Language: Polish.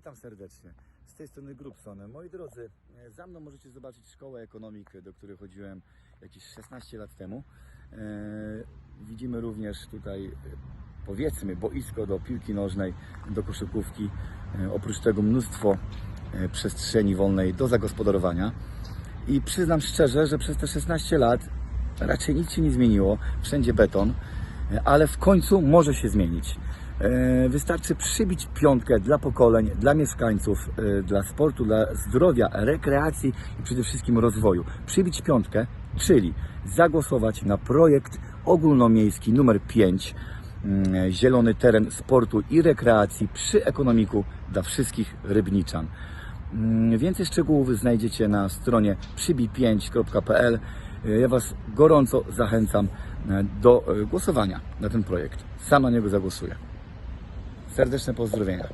Witam serdecznie. Z tej strony Grubson. Moi drodzy, e, za mną możecie zobaczyć szkołę ekonomiki, do której chodziłem jakieś 16 lat temu. E, widzimy również tutaj, e, powiedzmy, boisko do piłki nożnej, do koszykówki. Oprócz tego mnóstwo przestrzeni wolnej do zagospodarowania. I przyznam szczerze, że przez te 16 lat raczej nic się nie zmieniło. Wszędzie beton, ale w końcu może się zmienić. E, Wystarczy przybić piątkę dla pokoleń, dla mieszkańców, e, dla sportu, dla zdrowia, rekreacji i przede wszystkim rozwoju. Przybić piątkę, czyli zagłosować na projekt ogólnomiejski numer 5 mm, Zielony teren sportu i rekreacji przy ekonomiku dla wszystkich rybniczan. Mm, Więcej szczegółów znajdziecie na stronie przybij5.pl. Ja Was gorąco zachęcam e, do e, głosowania na ten projekt. Sam na niego zagłosuję. Serdecznie pozdrowienia.